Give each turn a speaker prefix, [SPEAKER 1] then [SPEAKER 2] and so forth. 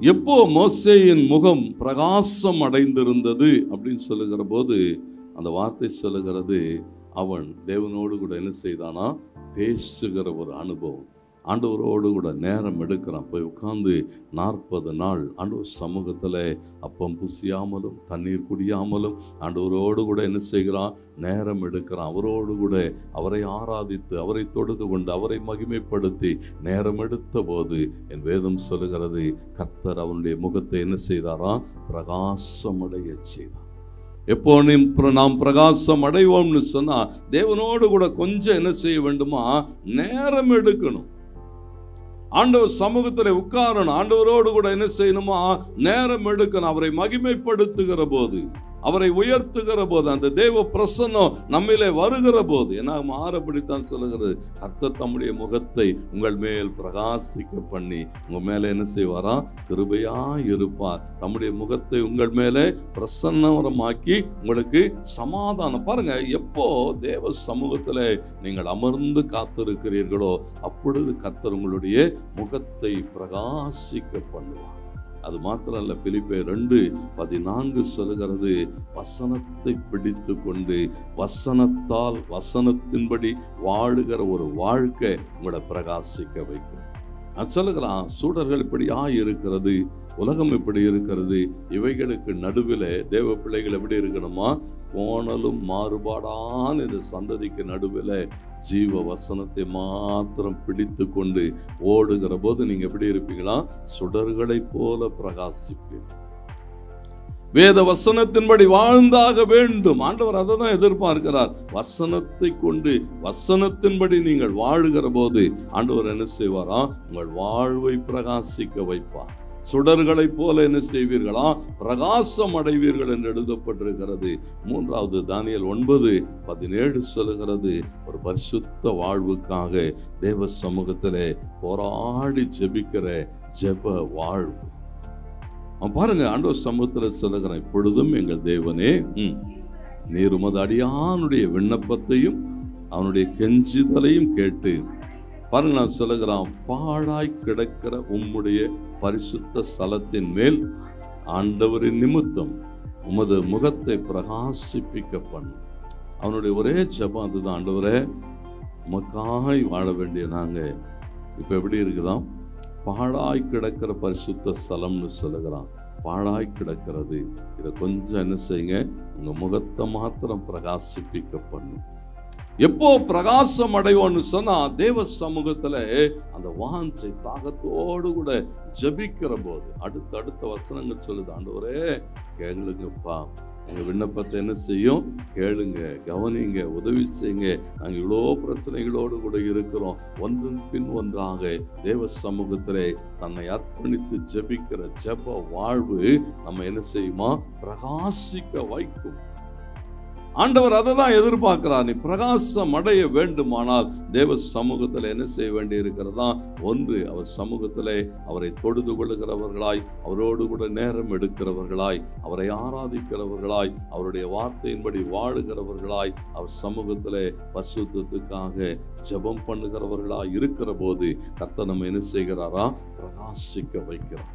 [SPEAKER 1] எப்போ மோசேயின் முகம் பிரகாசம் அடைந்திருந்தது அப்படின்னு சொல்லுகிற போது அந்த வார்த்தை சொல்லுகிறது அவன் தேவனோடு கூட என்ன செய்தானா? பேசுகிற ஒரு அனுபவம். ஆண்டவரோடு கூட நேரம் எடுக்கிறான். போய் உட்காந்து நாற்பது நாள் ஆண்டவர் சமூகத்தில் அப்பம் புசியாமலும் தண்ணீர் குடியாமலும் ஆண்டவரோடு கூட என்ன செய்கிறான்? நேரம் எடுக்கிறான். அவரோடு கூட அவரை ஆராதித்து அவரை தொடுத்து கொண்டு அவரை மகிமைப்படுத்தி நேரம் எடுத்த போது என் வேதம் சொல்லுகிறது கர்த்தர் அவனுடைய முகத்தை என்ன செய்தாரா? பிரகாசமடைய செய்தார். எப்போ பிர- நாம் பிரகாசம் அடைவோம்னு சொன்னால் தேவனோடு கூட கொஞ்சம் என்ன செய்ய வேண்டுமா? நேரம் எடுக்கணும். ஆண்டவர் சமூகத்தில் உட்காரணும். ஆண்டவரோடு கூட என்ன செய்யணுமா? நேரம் எடுக்கணும். அவரை மகிமைப்படுத்துகிற போது. அவரை உயர்த்துகிற போது அந்த தேவ பிரசன்னம் நம்மிலே வருகிற போது என்ன மாறப்படித்தான் சொல்லுகிறது. கர்த்தர் தம்முடைய முகத்தை உங்கள் மேல் பிரகாசிக்க பண்ணி உங்கள் மேலே என்ன செய்வாரா? கிருபையா இருப்பார். தம்முடைய முகத்தை உங்கள் மேலே பிரசன்னவரமாக்கி உங்களுக்கு சமாதானம். பாருங்க எப்போ தேவ சமூகத்தில் நீங்கள் அமர்ந்து காத்திருக்கிறீர்களோ அப்பொழுது கர்த்தர் உங்களுடைய முகத்தை பிரகாசிக்க பண்ணுவார். அது மாத்திரம் அல்ல பிலிப்பே ரெண்டு பதினான்கு சொல்லுகிறது வசனத்தை பிடித்து கொண்டு வசனத்தால் வசனத்தின்படி வாழுகிற ஒரு வாழ்க்கை உங்களை பிரகாசிக்க வைக்கும். அது சொல்லுகிறான் சூடர்கள் இப்படியா இருக்கிறது உலகம் இப்படி இருக்கிறது இவைகளுக்கு நடுவில் தேவ பிள்ளைகள் எப்படி இருக்கணுமா? கோணலும் மாறுபாடான இந்த சந்ததிக்கு நடுவில் ஜீவ வசனத்தை மாத்திரம் பிடித்து கொண்டு ஓடுகிற போது நீங்கள் எப்படி இருப்பீங்களா? சுடர்களைப் போல பிரகாசிப்பீர்கள். வேத வசனத்தின்படி வாழ்ந்தாக வேண்டும். ஆண்டவர் அதை தான் எதிர்பார்க்கிறார். வசனத்தை கொண்டு வசனத்தின்படி நீங்கள் வாழுகிற போது ஆண்டவர் என்ன செய்வாரா? உங்கள் வாழ்வை பிரகாசிக்க வைப்பார். சுடர்களைப் போல என்ன செய்வீர்களா? பிரகாசம் அடைவீர்கள் என்று எழுதப்பட்டிருக்கிறது. மூன்றாவது தானியல் ஒன்பது பதினேழு சொல்லுகிறது. ஒரு பரிசுத்த வாழ்வுக்காக தேவ சமூகத்திலே போராடி ஜெபிக்கிற ஜெப வாழ்வு. பாருங்க ஆண்டவர் சமூகத்தில் சொல்லுகிறான் இப்பொழுதும் எங்கள் தேவனே ம், நீர் உமது அடியானுடைய விண்ணப்பத்தையும் அவனுடைய கெஞ்சுதலையும் கேட்டு பாருங்க நான் சொல்லுகிறான் பாழாய் கிடக்கிற உம்முடைய பரிசுத்த ஸ்தலத்தின் மேல் ஆண்டவரின் நிமித்தம் உமது முகத்தை பிரகாசிப்பிக்க பண்ணும். அவனுடைய ஒரே ஜபம் அதுதான் ஆண்டவரே உமக்காய் வாழ வேண்டிய நாங்கள் இப்போ எப்படி இருக்குதாம்? பாழாய் கிடக்கிற பரிசுத்த ஸ்தலம்னு சொல்லுகிறான். பாழாய் கிடக்கிறது. இதை கொஞ்சம் என்ன செய்யுங்க உங்கள் முகத்தை மாத்திரம் பிரகாசிப்பிக்க பண்ணும். எப்போ பிரகாசம் அடைவோம்னு சொன்னா தேவ சமூகத்துல அந்த வாஞ்சை தாகத்தோடு கூட ஜெபிக்கிற போது அடுத்த அடுத்த வசனங்கள் சொல்லுது ஆண்டவரே கேளுங்கப்பா. உங்கள் விண்ணப்பத்தை என்ன செய்யும்? கேளுங்க கவனிங்க உதவி செய்யுங்க. நாங்கள் இவ்வளோ பிரச்சனைகளோடு கூட இருக்கிறோம். ஒன்றன் பின் ஒன்றாக தேவ சமூகத்திலே தன்னை அர்ப்பணித்து ஜெபிக்கிற ஜெப வாழ்வு நம்ம என்ன செய்யுமா? பிரகாசிக்க வைக்கும் ஆண்டவர் அதை தான் எதிர்பார்க்கிறார். நீ பிரகாசம் அடைய வேண்டுமானால் தேவ சமூகத்தில் என்ன செய்ய வேண்டி இருக்கிறதா ஒன்று அவர் சமூகத்திலே அவரை தொழுது கொள்ளுகிறவர்களாய் அவரோடு கூட நேரம் எடுக்கிறவர்களாய் அவரை ஆராதிக்கிறவர்களாய் அவருடைய வார்த்தையின்படி வாழுகிறவர்களாய் அவர் சமூகத்தில் பரிசுத்தத்துக்காக ஜெபம் பண்ணுகிறவர்களாய் இருக்கிற போது கர்த்தர் நம்ம என்ன செய்கிறாரா? பிரகாசிக்க வைக்கிறார்.